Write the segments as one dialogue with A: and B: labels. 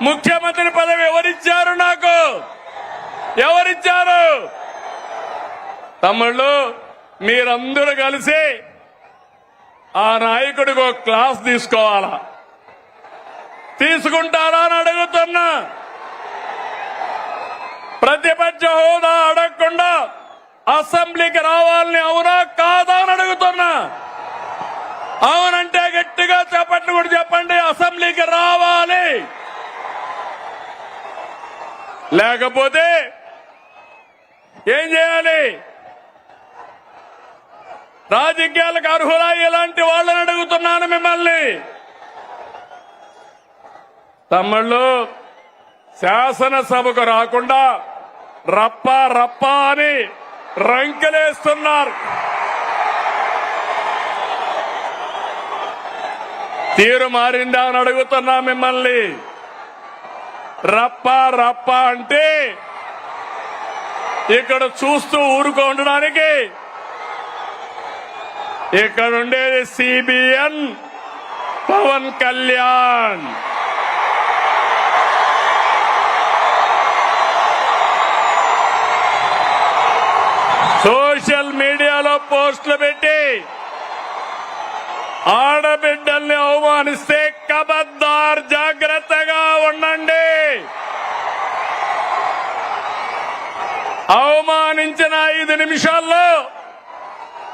A: ముఖ్యమంత్రి పదవి ఎవరిచ్చారు నాకు? ఎవరిచ్చారు? తమ్ముళ్ళు మీరందరూ కలిసి ఆ నాయకుడికి ఒక క్లాస్ తీసుకోవాలా? తీసుకుంటారా అని అడుగుతున్నా. ప్రతిపక్ష హోదా అడగకుండా అసెంబ్లీకి రావాలని అవునా కాదా అని అడుగుతున్నా. అవునంటే గట్టిగా చెప్పండి కూడా చెప్పండి అసెంబ్లీకి రావాలి. లేకపోతే ఏం చేయాలి? రాజకీయాలకు అర్హులా ఇలాంటి వాళ్ళని అడుగుతున్నాను మిమ్మల్ని? తమ్ముళ్ళు శాసనసభకు రాకుండా రప్ప రప్ప అని రంకెలేస్తున్నారు. తీరు మారిందా అని అడుగుతున్నా మిమ్మల్ని. రప్ప రప్ప అంటే ఇక్కడ చూస్తూ ఊరుకో ఉండడానికి. ఇక్కడ ఉండేది సిబిఎన్ పవన్ కళ్యాణ్. సోషల్ మీడియాలో పోస్టులు పెట్టి ఆడబిడ్డల్ని అవమానిస్తే అవమానించిన ఐదు నిమిషాల్లో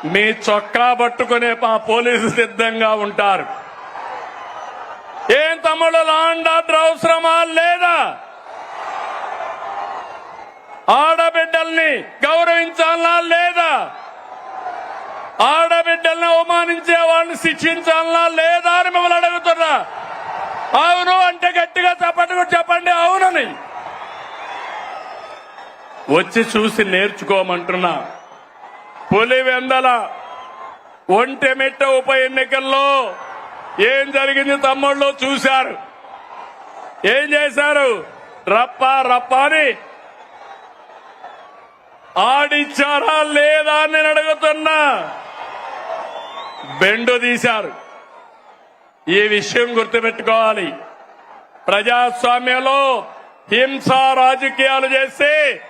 A: మీ చొక్కా పట్టుకునే మా పోలీసు సిద్ధంగా ఉంటారు. ఏం తమ్ముడు లాండ్ ఆర్డర్ అవసరమా? లేదా? ఆడబిడ్డల్ని గౌరవించాలా? లేదా? ఆడబిడ్డల్ని అవమానించే వాళ్ళని శిక్షించాలా? లేదా అని మిమ్మల్ని అడుగుతున్నా. అవును అంటే గట్టిగా చెప్పండి చెప్పండి అవునని. వచ్చి చూసి నేర్చుకోమంటున్నా. పులివెందల ఒంటెమిట్ట ఉప ఎన్నికల్లో ఏం జరిగింది తమ్ముళ్ళు చూశారు. ఏం చేశారు? రప్ప రప్ప అని ఆడిచ్చారా లేదా అని నేను అడుగుతున్నా బెండు తీశారు. ఈ విషయం గుర్తుపెట్టుకోవాలి. ప్రజాస్వామ్యంలో హింస రాజకీయాలు చేస్తే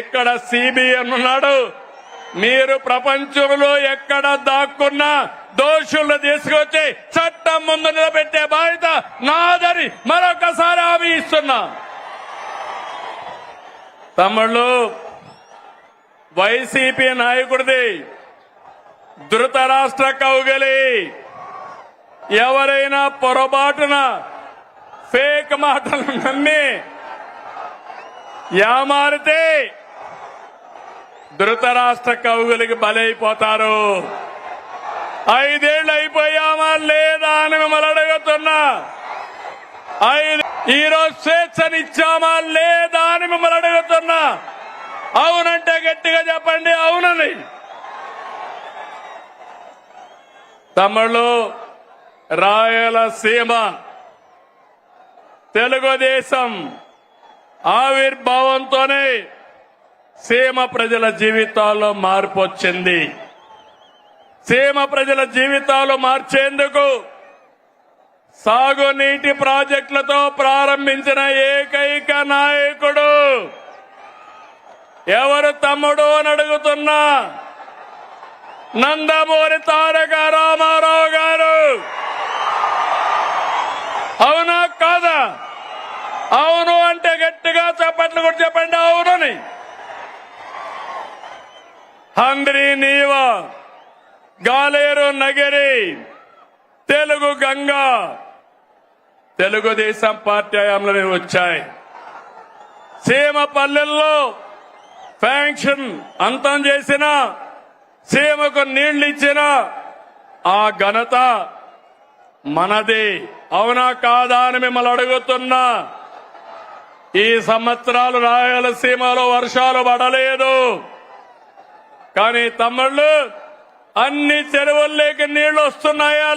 A: ఇక్కడ సిబిఎన్ ఉన్నాడు. మీరు ప్రపంచంలో ఎక్కడ దాక్కున్నా దోషులను తీసుకొచ్చి చట్టం ముందు నిలబెట్టే బాధ్యత నాదని మరొకసారి హామీ ఇస్తున్నా. తమ్ముళ్ళు వైసీపీ నాయకుడిది ధృతరాష్ట్ర కౌగలి. ఎవరైనా పొరపాటున ఫేక్ మాటలు నమ్మి యామారితే ధృతరాష్ట్ర కవుగులకి బలైపోతారు. ఐదేళ్ళు అయిపోయామా లేదా అని మిమ్మల్ని అడుగుతున్నా. ఐదు ఈరోజు స్వేచ్ఛనిచ్చామా లేదా అని మిమ్మల్ని అడుగుతున్నా. అవునంటే గట్టిగా చెప్పండి అవునని తమిళు రాయలసీమ తెలుగుదేశం ఆవిర్భావంతోనే సీమ ప్రజల జీవితాల్లో మార్పు వచ్చింది. సీమ ప్రజల జీవితాలు మార్చేందుకు సాగునీటి ప్రాజెక్టులతో ప్రారంభించిన ఏకైక నాయకుడు ఎవరు తమ్ముడు అని అడుగుతున్నా నందమూరి తారక రామారావు గారు? అవునా కాదా? అవును అంటే గట్టిగా చెప్పట్లు కూడా చెప్పండి అవునని. హంద్రి నీవ గాలేరు నగిరి తెలుగు గంగా. తెలుగుదేశం పార్టీ హయాంలో వచ్చాయి. సీమ పల్లెల్లో ఫ్యాంక్షన్ అంతం చేసిన సీమకు నీళ్ళు ఇచ్చిన ఆ ఘనత మనది. అవునా కాదా అని మిమ్మల్ని అడుగుతున్నా. ఈ సంవత్సరాలు రాయలసీమలో వర్షాలు పడలేదు. కానీ తమ్ముళ్ళు అన్ని చెరువుల్లోకి నీళ్ళు వస్తున్నాయా